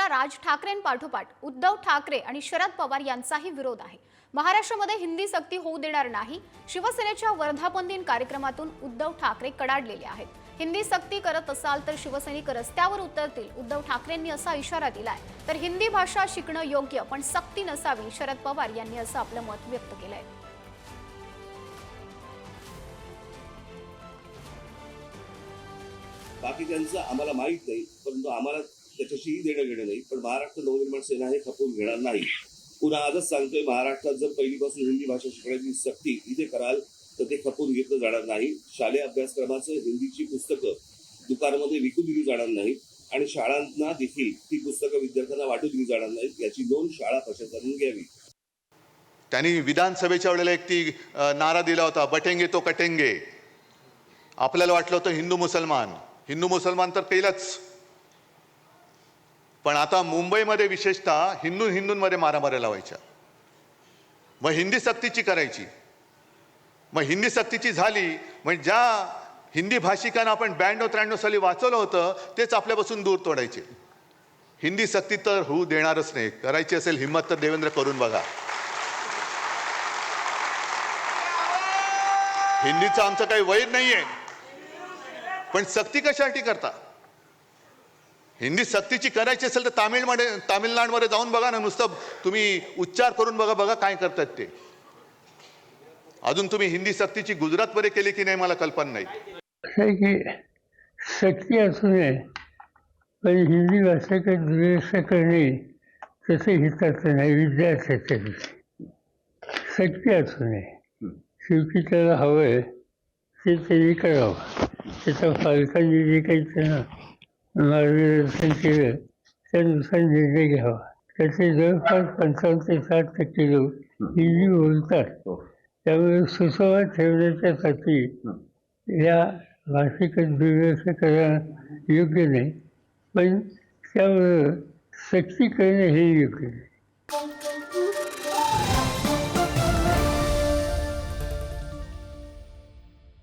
शिवसेनेला राज ठाकरेंपाठोपाठ उद्धव ठाकरे आणि शरद पवार यांचाही विरोध आहे. महाराष्ट्रामध्ये हिंदी सक्ती होऊ देणार नाही. शिवसेनेच्या वर्धापन दिन कार्यक्रमातून उद्धव ठाकरे कडाडलेले आहेत. हिंदी सक्ती करत असाल तर शिवसैनिक रस्त्यावर उतरतील उद्धव ठाकरेंनी असा इशारा दिलाय. तर हिंदी भाषा शिकणं योग्य पण सक्ती नसावी शरद पवार यांनी असं आपलं मत व्यक्त केलंय. बाकी त्यांचं आम्हाला माहीत नाही परंतु आम्हाला त्याच्याशीही देणं घेणं नाही. पण महाराष्ट्र नवनिर्माण सेना हे खपवून घेणार नाही. पुन्हा आजच सांगतोय महाराष्ट्रात जर पहिलीपासून हिंदी भाषा शिकण्याची सक्ती इथे कराल तर ते खपवून घेतलं जाणार नाही. शालेय अभ्यासक्रमाचं हिंदीची पुस्तकं दुकानामध्ये विकून दिली जाणार नाही आणि शाळांना देखील ती पुस्तकं विद्यार्थ्यांना वाटू दिली जाणार नाहीत याची नोंद शाळा प्रशासनाने घ्यावी. त्यांनी विधानसभेच्या वेळेला एक ती नारा दिला होता बटेंगे तो कटेंगे. आपल्याला वाटलं होतं हिंदू मुसलमान. हिंदू मुसलमान तर केलंच पण आता मुंबईमध्ये विशेषतः हिंदू हिंदूंमध्ये मारामाऱ्या लावायच्या. मग हिंदी सक्तीची करायची. मग हिंदी सक्तीची झाली म्हणजे ज्या हिंदी भाषिकांना आपण ब्याण्णव त्र्याण्णव साली वाचवलं होतं तेच आपल्यापासून दूर तोडायचे. हिंदी सक्ती तर होऊ देणारच नाही. करायची असेल हिंमत तर देवेंद्र करून बघा. हिंदीचं आमचं काही वैर नाही आहे पण सक्ती कशासाठी करता? हिंदी सक्तीची करायची असेल तर तामिळमध्ये तामिळनाडूमध्ये जाऊन बघा ना नुसतं तुम्ही उच्चार करून बघा बघा काय करतात ते. अजून तुम्ही हिंदी सक्तीची गुजरातमध्ये केली की नाही मला कल्पना नाही. की सक्ती असू नये पण हिंदी भाषेचा दुरुस्त करणे तसे हिताचं नाही विद्यार्थ्याच्या सक्ती असू नये. शेवटी त्याला हवं आहे ते त्यांनी करावं. त्याच्या पालकांनी जे काही त्यांना मार्गदर्शन केलं त्यानुसार निर्णय घ्यावा त्याचे जवळपास पंचावन्न ते साठ टक्के लोक हिंदी बोलतात. त्यामुळे सुसंवाद ठेवण्याच्यासाठी या भाषिक दुर्लक्ष करणं योग्य नाही. पण त्यावर सक्ती करणे हे योग्य नाही.